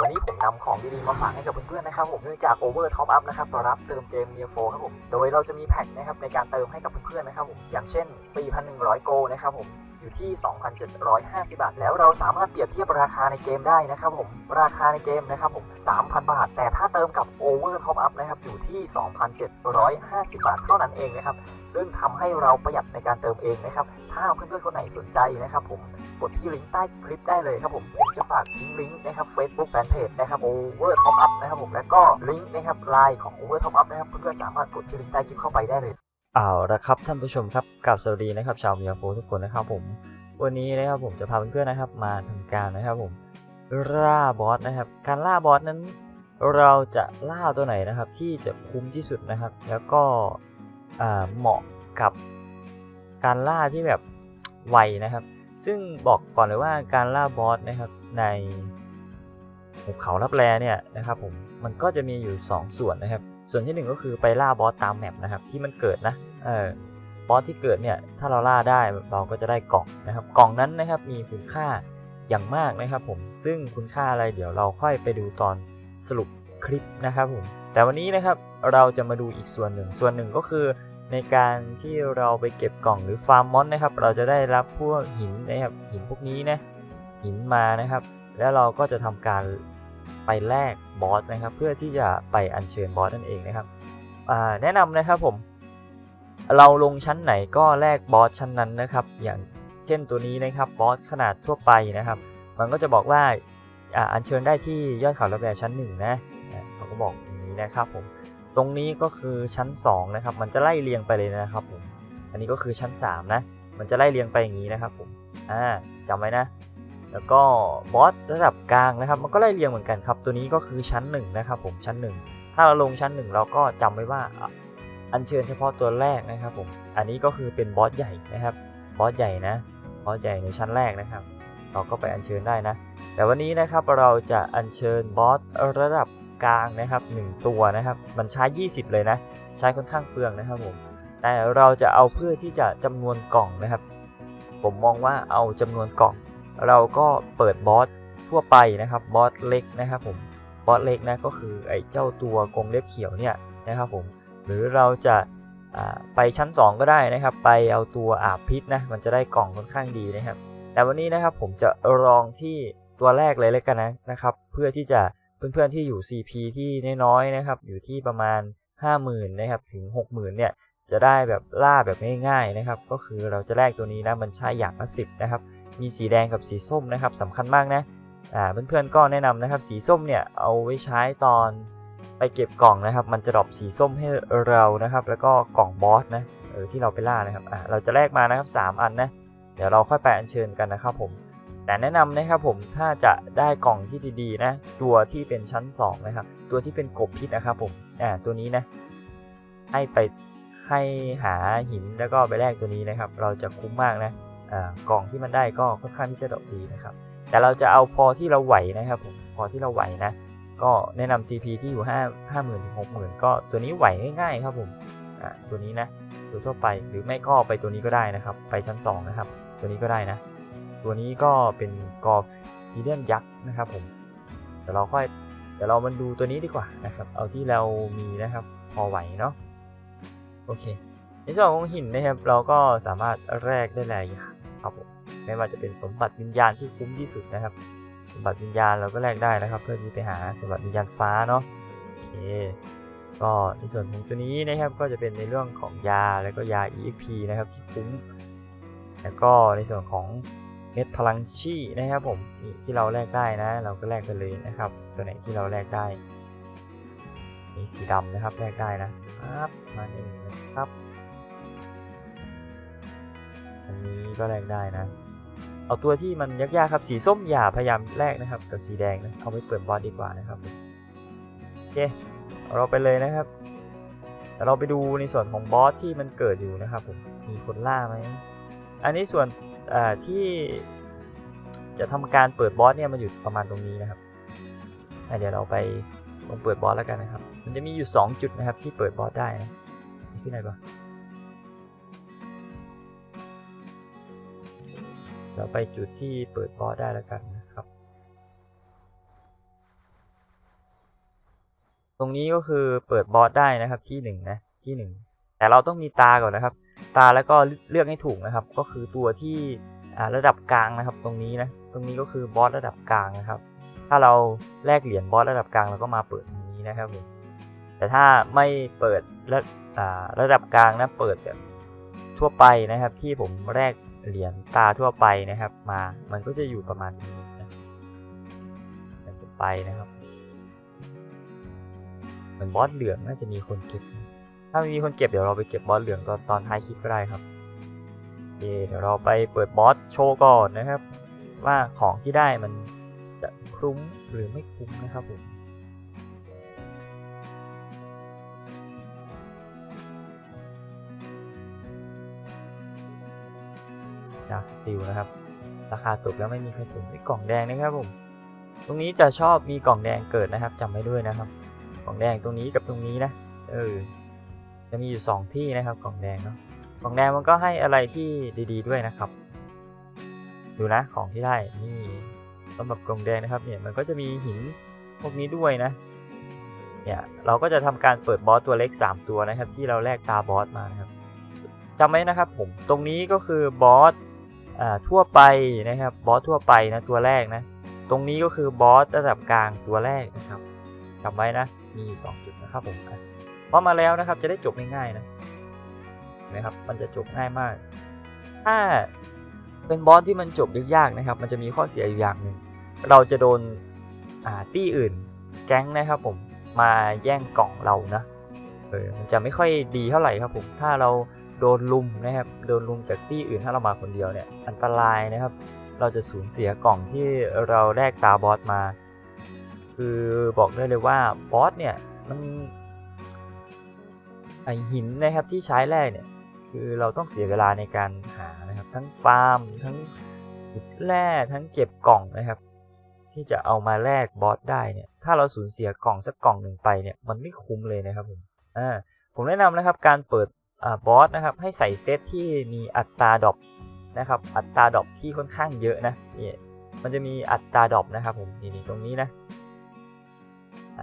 วันนี้ผมนำของดีๆมาฝากให้กับเพื่อนๆนะครับผมเนื่องจาก Over Top Up นะครับรับเติมเกม Near 4ครับผมโดยเราจะมีแพ็คนะครับในการเติมให้กับเพื่อนๆนะครับผมอย่างเช่น 4,100 โกนะครับผม อยู่ที่ 2,750 บาท แล้วเราสามารถเปรียบเทียบราคาในเกมได้นะครับผมราคาในเกมนะครับผม 3,000 บาท แต่ถ้าเติมกับ Over Top Up นะครับอยู่ที่ 2,750 บาทเท่านั้นเองนะครับซึ่งทำให้เราประหยัดในการเติมเองนะครับถ้าเพื่อนๆคนไหนสนใจนะครับผมกดที่ลิงก์ใต้คลิปได้เลยครับผมผมจะฝากทิ้งลิงก์นะครับ Facebook Fanpage นะครับ Over Top Up นะครับผมแล้วก็ลิงก์นะครับไลน์ของ Over Top Up นะครับเพื่อนๆสามารถกดที่ลิงก์ใต้คลิปเข้าไปได้เลย เอาละครับท่านผู้ชมครับกับสวัสดีนะครับชาวเมียโฟทุกคนนะครับผม วันนี้นะครับผมจะพาเพื่อนๆนะครับมาทำการนะครับผมล่าบอสนะครับ การล่าบอสนั้น เราจะล่าตัวไหนนะครับ ที่จะคุ้มที่สุดนะครับ แล้วก็เหมาะกับการล่าที่แบบไวนะครับ ซึ่งบอกก่อนเลยว่าการล่าบอสนะครับในหุบเขาลับแลเนี่ยนะครับผมมันก็จะมีอยู่ 2 ส่วนนะครับ ส่วนที่หนึ่งก็คือไปล่าบอสตามแมปนะครับที่มันเกิดนะ เออบอสที่เกิดเนี่ยถ้าเราล่าได้เราก็จะได้กล่องนะครับ กล่องนั้นนะครับมีคุณค่าอย่างมากนะครับผมซึ่งคุณค่าอะไรเดี๋ยวเราค่อยไปดูตอนสรุปคลิปนะครับผมแต่วันนี้นะครับเราจะมาดูอีกส่วนหนึ่ง ส่วนหนึ่งก็คือในการที่เราไปเก็บกล่องหรือฟาร์มมอนนะครับ เราจะได้รับพวกหินนะครับหินพวกนี้นะหินมานะครับ แล้วเราก็จะทำการไปแลกบอสนะครับ เพื่อที่จะไปอัญเชิญบอสนั่นเองนะครับแนะนำนะครับผม เราลงชั้นไหนก็แลกบอสชั้นนั้นนะครับ อย่างเช่นตัวนี้นะครับบอสขนาดทั่วไปนะครับ มันก็จะบอกว่าอ่าอัญเชิญได้ที่ยอดเขาระแบชั้นหนึ่งนะเขาก็บอกอย่างนี้นะครับผมตรงนี้ก็คือชั้น 2 นะครับ มันจะไล่เรียงไปเลยนะครับผมอันนี้ก็คือชั้น 3 นะ มันจะไล่เรียงไปอย่างนี้นะครับผมอ่าจำไว้นะ แล้วก็บอสระดับกลางนะครับ มันก็ไล่เรียงเหมือนกันครับ ตัวนี้ก็คือชั้น1นะครับผมชั้น 1 ถ้าเราลงชั้น 1 เราก็จำไว้ว่า อัญเชิญเฉพาะตัวแรกนะครับผมอันนี้ก็คือเป็นบอสใหญ่นะครับบอสใหญ่นะบอสใหญ่ในชั้นแรกนะครับ เราก็ไปอัญเชิญได้นะ แต่วันนี้นะครับเราจะอัญเชิญบอสระดับกลางนะครับ 1 ตัวนะครับ มันใช้ 20 เลยนะ ใช้ค่อนข้างเปลืองนะครับผมแต่เราจะเอาเพื่อที่จะจำนวนกล่องนะครับ ผมมองว่าเอาจำนวนกล่อง เราก็เปิดบอสทั่วไปนะครับบอสเล็กนะครับผมบอสเล็กนะก็คือไอ้เจ้าตัวกรงเล็บเขียวเนี่ยนะครับผม หรือเราจะไปชั้น 2 ก็ได้นะครับ ไปเอาตัวอาบพิษนะมันจะได้กล่องค่อนข้างดีนะครับ แต่วันนี้นะครับผมจะลองที่ตัวแรกเลยเลยกันนะนะครับ เพื่อที่จะเพื่อนๆที่อยู่ CP ที่น้อยๆนะครับ อยู่ที่ประมาณ 50,000นะครับถึง 60,000เนี่ยจะได้แบบล่าแบบง่ายๆนะครับ ก็คือเราจะแลกตัวนี้นะมันใช้อย่างละสิบนะครับ มีสีแดงกับสีส้มนะครับสำคัญมากนะอ่าเพื่อนๆก็แนะนำนะครับ สีส้มเนี่ยเอาไว้ใช้ตอน ไปเก็บกล่องนะครับ มันจะดรอปสีส้มให้เรานะครับ แล้วก็กล่องบอสนะเออที่เราไปล่านะครับอ่าเราจะแลกมานะครับ 3 อันนะเดี๋ยวเราค่อยไปอัญเชิญกันนะครับผมแต่แนะนำนะครับผมถ้าจะได้กล่องที่ดีๆนะตัวที่เป็นชั้น 2 นะครับ ตัวที่เป็นกบพิษนะครับผมอ่าตัวนี้นะให้ไปให้หาหินแล้วก็ไปแลกตัวนี้นะครับ เราจะคุ้มมากนะอ่ากล่องที่มันได้ก็ค่อนข้างที่จะดอกดีนะครับ แต่เราจะเอาพอที่เราไหวนะครับผมพอที่เราไหวนะ ก็แนะนำ CP ที่อยู่5 5 0 0 0 0ถึง60,000 ก็ตัวนี้ไหวง่ายๆครับผมอ่าตัวนี้นะตัวทั่วไปหรือไม่ก็ไปตัวนี้ก็ได้นะครับ ไปชั้น 2 นะครับ ตัวนี้ก็ได้นะ ตัวนี้ก็เป็นกอล์ฟฮีเลียนยักษ์นะครับผมเดี๋ยวเราค่อยเดี๋ยวเรามาดูตัวนี้ดีกว่านะครับ เอาที่เรามีนะครับพอไหวเนาะโอเค ในส่วนของหินนะครับ เราก็สามารถแลกได้หลายอย่างครับผมไม่ว่าจะเป็นสมบัติวิญญาณที่คุ้มที่สุดนะครับ สมบัติวิญญาณเราก็แลกได้นะครับ เพื่อที่ไปหาสมบัติวิญญาณฟ้าเนาะโอเคก็ในส่วนของตัวนี้นะครับก็จะเป็นในเรื่องของยาแล้วก็ยา EXP นะครับที่คุ้มแล้วก็ในส่วนของเม็ดพลังชีนะครับผมที่เราแลกได้นะ เราก็แลกไปเลยนะครับ ตัวไหนที่เราแลกได้มีสีดำนะครับแลกได้นะครับมาหนึ่งนะครับ อันนี้ก็แลกได้นะ เอาตัวที่มันยากๆครับสีส้มอย่าพยายามแลกนะครับกับสีแดงนะเอาไปเปิดบอสดีกว่านะครับโอเคเราไปเลยนะครับแต่เราไปดูในส่วนของบอสที่มันเกิดอยู่นะครับผมมีคนล่าไหมอันนี้ส่วนที่จะทำการเปิดบอสเนี่ยมันอยู่ประมาณตรงนี้นะครับเดี๋ยวเราไปลงเปิดบอสแล้วกันนะครับ มันจะมีอยู่ 2 จุดนะครับที่เปิดบอสได้นะที่ไหนบ้าง เราไปจุดที่เปิดบอสได้แล้วกันนะครับ ตรงนี้ก็คือเปิดบอสได้นะครับที่หนึ่งนะที่หนึ่งแต่เราต้องมีตาก่อนนะครับ ตาแล้วก็เลือกให้ถูกนะครับ ก็คือตัวที่ระดับกลางนะครับ ตรงนี้นะตรงนี้ก็คือบอสระดับกลางนะครับ ถ้าเราแลกเหรียญบอสระดับกลางเราก็มาเปิดตรงนี้นะครับผมแต่ถ้าไม่เปิดระระดับกลางนะเปิดแบบทั่วไปนะครับ ที่ผมแลก เหรียญตาทั่วไปนะครับมา มันก็จะอยู่ประมาณนี้นะไปนะครับ เหมือนบอสเหลืองน่าจะมีคนเก็บ ถ้ามีคนเก็บเดี๋ยวเราไปเก็บบอสเหลืองตอนตอนท้ายคลิปก็ได้ครับเคเดี๋ยวเราไปเปิดบอสโชว์ก่อนนะครับ ว่าของที่ได้มันจะคุ้มหรือไม่คุ้มนะครับผม ดาวสติลนะครับ ราคาตกแล้วไม่มีใครสนกล่องแดงนะครับผม ตรงนี้จะชอบมีกล่องแดงเกิดนะครับจำไว้ด้วยนะครับ กล่องแดงตรงนี้กับตรงนี้นะ เออ จะมีอยู่สองที่นะครับ กล่องแดงเนาะ กล่องแดงมันก็ให้อะไรที่ดี ๆ ด้วยนะครับ ดูนะของที่ได้นี่สำหรับกล่องแดงนะครับเนี่ยมันก็จะมีหินพวกนี้ด้วยนะเนี่ยเราก็จะทำการเปิดบอสตัวเล็ก 3 ตัวนะครับ ที่เราแลกตาบอสมานะครับจำไว้นะครับผมตรงนี้ก็คือบอส ทั่วไปนะครับบอสทั่วไปนะตัวแรกนะ ตรงนี้ก็คือบอสระดับกลางตัวแรกนะครับจำไว้นะมีสองจุดนะครับผมพอมาแล้วนะครับจะได้จบง่ายๆนะเห็นไหมครับมันจะจบง่ายมาก ถ้าเป็นบอสที่มันจบยากๆนะครับ มันจะมีข้อเสียอยู่อย่างหนึ่งเราจะโดนตี้อื่นแก๊งนะครับผมมาแย่งกล่องเรานะเออมันจะไม่ค่อยดีเท่าไหร่ครับผมถ้าเรา โดนลุมนะครับ โดนลุมจากตี้อื่นถ้าเรามาคนเดียวเนี่ย อันตรายนะครับ เราจะสูญเสียกล่องที่เราแลกตาบอสมา คือบอกได้เลยว่าบอสเนี่ยมันไอหินนะครับที่ใช้แรกเนี่ย คือเราต้องเสียเวลาในการหานะครับ ทั้งฟาร์ม ทั้งขุดแร่ทั้งเก็บกล่องนะครับ ที่จะเอามาแลกบอสได้เนี่ย ถ้าเราสูญเสียกล่องสักกล่องหนึ่งไปเนี่ยมันไม่คุ้มเลยนะครับผมอ่าผมแนะนำนะครับการเปิด บอสนะครับให้ใส่เซตที่มีอัตราดอปนะครับ อัตราดอปที่ค่อนข้างเยอะนะนี่มันจะมีอัตราดอปนะครับผมนี่ตรงนี้นะ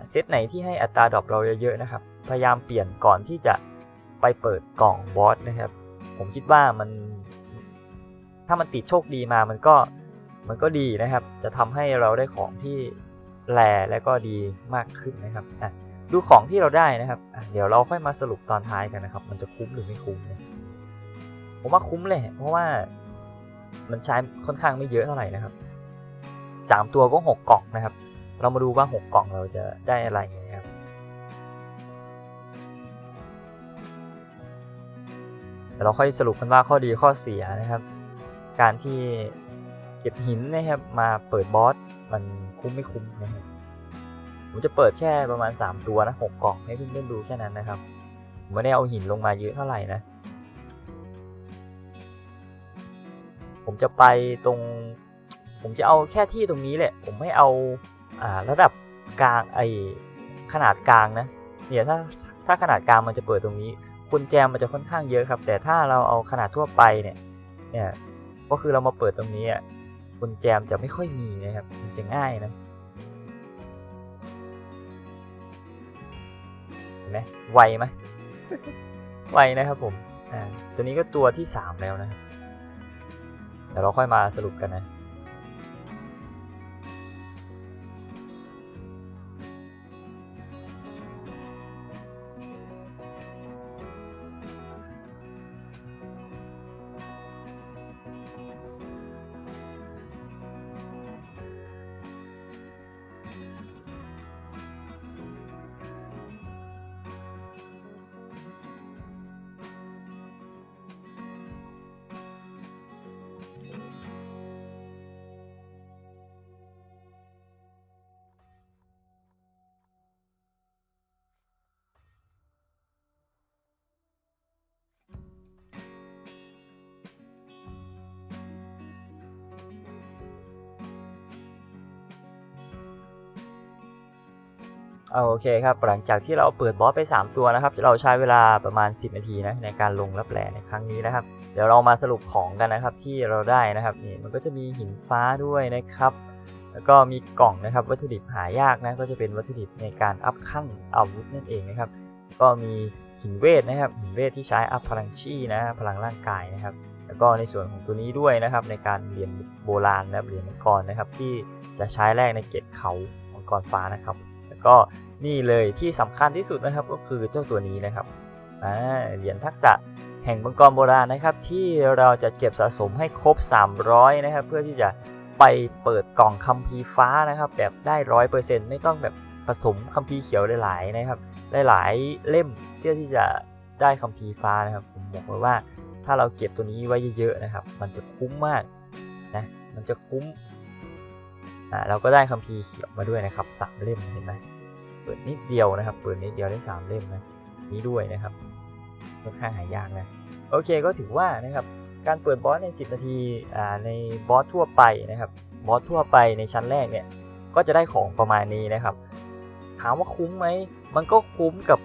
เซตไหนที่ให้อัตราดอปเราเยอะๆนะครับ พยายามเปลี่ยนก่อนที่จะไปเปิดกล่องบอสนะครับ ผมคิดว่ามัน ถ้ามันติดโชคดีมามันก็มันก็ดีนะครับ จะทำให้เราได้ของที่แลและก็ดีมากขึ้นนะครับอะ ดูของที่เราได้นะครับเดี๋ยวเราค่อยมาสรุปตอนท้ายกันนะครับ มันจะคุ้มหรือไม่คุ้มนะผมว่าคุ้มเลยเพราะว่ามันใช้ค่อนข้างไม่เยอะเท่าไหร่นะครับสามตัวก็หกกล่องนะครับ เรามาดูว่าหกกล่องเราจะได้อะไรนะครับเดี๋ยวเราค่อยสรุปกันว่าข้อดีข้อเสียนะครับ การที่เก็บหินนะครับมาเปิดบอสมันคุ้มไม่คุ้มนะครับ ผมจะเปิดแค่ประมาณ 3 ตัวนะหกกล่องให้เพื่อนๆดูแค่นั้นนะครับผมไม่ได้เอาหินลงมาเยอะเท่าไหร่นะ ผมจะไปตรง ผมจะเอาแค่ที่ตรงนี้แหละ ผมไม่เอาอ่าระดับกลางไอขนาดกลางนะเนี่ยถ้าถ้าขนาดกลางมันจะเปิดตรงนี้คุณแจมมันจะค่อนข้างเยอะครับ แต่ถ้าเราเอาขนาดทั่วไปเนี่ยเนี่ยก็คือเรามาเปิดตรงนี้อะคุณแจมจะไม่ค่อยมีนะครับ มันจะง่ายนะ ไหมไวไหมไวนะครับผมอ่าตัวนี้ก็ตัวที่สามแล้วนะเดี๋ยวเราค่อยมาสรุปกันนะ โอเคครับ หลังจากที่เราเปิดบอสไป 3 ตัวนะครับ เราใช้เวลาประมาณ 10 นาทีนะในการลงรับแร่ในครั้งนี้นะครับ เดี๋ยวเรามาสรุปของกันนะครับที่เราได้นะครับนี่มันก็จะมีหินฟ้าด้วยนะครับ แล้วก็มีกล่องนะครับวัตถุดิบหายากนะก็จะเป็นวัตถุดิบในการอัพขั้นอาวุธนั่นเองนะครับ ก็มีหินเวทนะครับหินเวทที่ใช้อัพพลังชีนะพลังร่างกายนะครับ แล้วก็ในส่วนของตัวนี้ด้วยนะครับในการเหรียญโบราณนะครับเหรียญมังกรนะครับที่จะใช้แรกในเกตเขามังกรฟ้านะครับ ก็นี่เลยที่สำคัญที่สุดนะครับก็คือเจ้าตัวนี้นะครับเหรียญทักษะแห่งมังกรโบราณนะครับ ที่เราจะเก็บสะสมให้ครบ 300 นะครับ เพื่อที่จะไปเปิดกล่องคัมภีร์ฟ้านะครับ แบบได้ร้อยเปอร์เซ็นต์ไม่ต้องแบบผสมคัมภีร์เขียวหลายๆนะครับ หลายๆเล่มเพื่อที่จะได้คัมภีร์ฟ้านะครับ ผมบอกไว้ว่าถ้าเราเก็บตัวนี้ไว้เยอะๆนะครับ มันจะคุ้มมากนะมันจะคุ้ม อ่าเราก็ได้คัมภีร์เขียวมาด้วยนะครับสามเล่มเห็นไหมเปิดนิดเดียวนะครับ เปิดนิดเดียวได้สามเล่มนะนี้ด้วยนะครับค่อนข้างหายากนะโอเคก็ถือว่านะครับการเปิดบอสใน 10 นาทีอ่าในบอสทั่วไปนะครับบอสทั่วไปในชั้นแรกเนี่ยก็จะได้ของประมาณนี้นะครับ ถามว่าคุ้มไหมมันก็คุ้มกับ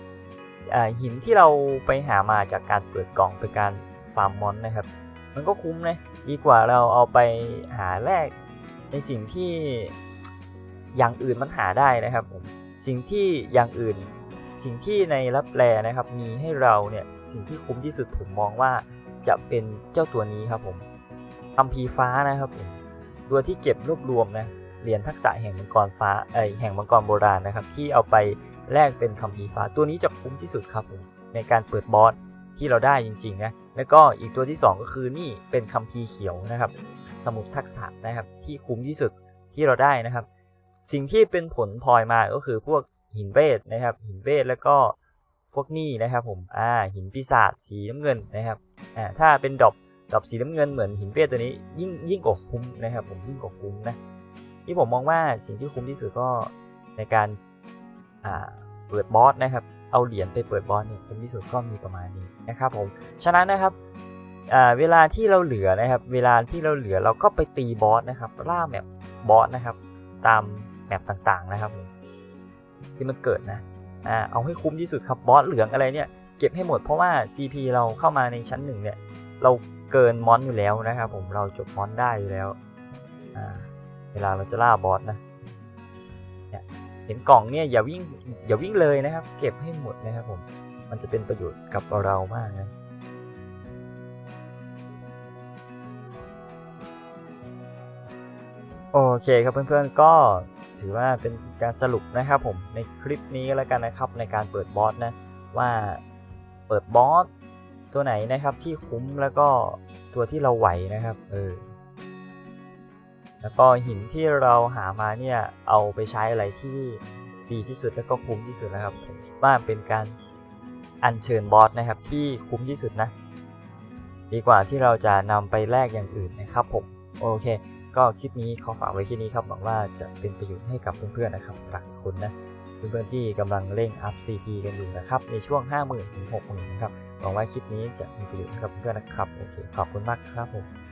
หินที่เราไปหามาจากการเปิดกล่องเป็นการฟาร์มมอนนะครับ มันก็คุ้มนะดีกว่าเราเอาไปหาแลก ในสิ่งที่อย่างอื่นมันหาได้นะครับผมสิ่งที่อย่างอื่น สิ่งที่ในรับแลนะครับ มีให้เราเนี่ยสิ่งที่คุ้มที่สุดผมมองว่าจะเป็นเจ้าตัวนี้ครับผมคัมภีฟ้านะครับผมตัวที่เก็บรวบรวมนะเหรียญทักษะแห่งมังกรฟ้าเอ้ยแห่งมังกรโบราณนะครับ ที่เอาไปแลกเป็นคัมภีฟ้า ตัวนี้จะคุ้มที่สุดครับผมในการเปิดบอสที่เราได้จริงๆนะ แล้วก็อีกตัวที่ 2 ก็คือนี่เป็นคัมภีร์เขียวนะครับ สมุดทักษะนะครับ ที่คุ้มที่สุดที่เราได้นะครับ สิ่งที่เป็นผลพลอยมาก็คือพวกหินเวทนะครับ หินเวทแล้วก็พวกนี่นะครับผมอ่าหินปีศาจสีน้ำเงินนะครับอ่าถ้าเป็นดอกดอกสีน้ำเงินเหมือนหินเวทตัวนี้ยิ่งยิ่งกว่าคุ้มนะครับ ผมยิ่งกว่าคุ้มนะที่ผมมองว่าสิ่งที่คุ้มที่สุดก็ในการเปิดบอสนะครับ เอาเหรียญไปเปิดบอสเนี่ยคุ้มที่สุดก็มีประมาณนี้นะครับผมฉะนั้นนะครับเวลาที่เราเหลือนะครับ เวลาที่เราเหลือเราก็ไปตีบอสนะครับล่าแมปบอสนะครับ ตามแมปต่างๆนะครับที่มันเกิดนะอเอาให้คุ้มที่สุดครับบอสเหลืองอะไรเนี่ยเก็บให้หมดเพราะว่า CP เราเข้ามาในชั้นหนึ่งเนี่ยเราเกินมอนอยู่แล้วนะครับผมเราจบมอนได้อยู่แล้วเวลาเราจะล่าบอสนะ เห็นกล่องเนี่ยอย่าวิ่งอย่าวิ่งเลยนะครับ เก็บให้หมดนะครับผม มันจะเป็นประโยชน์กับเรามากนะโอเคครับเพื่อนๆก็ถือว่าเป็นการสรุปนะครับผมในคลิปนี้แล้วกันนะครับในการเปิดบอสนะว่าเปิดบอสตัวไหนนะครับที่คุ้มแล้วก็ตัวที่เราไหวนะครับเออ แล้วก็หินที่เราหามาเนี่ยเอาไปใช้อะไรที่ดีที่สุดแล้วก็คุ้มที่สุดนะครับผมคิดว่าเป็นการอัญเชิญบอสนะครับที่คุ้มที่สุดนะ ดีกว่าที่เราจะนำไปแลกอย่างอื่นนะครับผมโอเค ก็คลิปนี้ขอฝากไว้แค่นี้ครับหวังว่าจะเป็นประโยชน์ให้กับเพื่อนๆนะครับหลักคนนะเพื่อนๆที่กำลังเร่งอัพ CP กันอยู่นะครับในช่วง 50,000 ถึง 60,000 นะครับหวังว่าคลิปนี้จะมีประโยชน์กับเพื่อนๆนะครับโอเคขอบคุณมากครับผม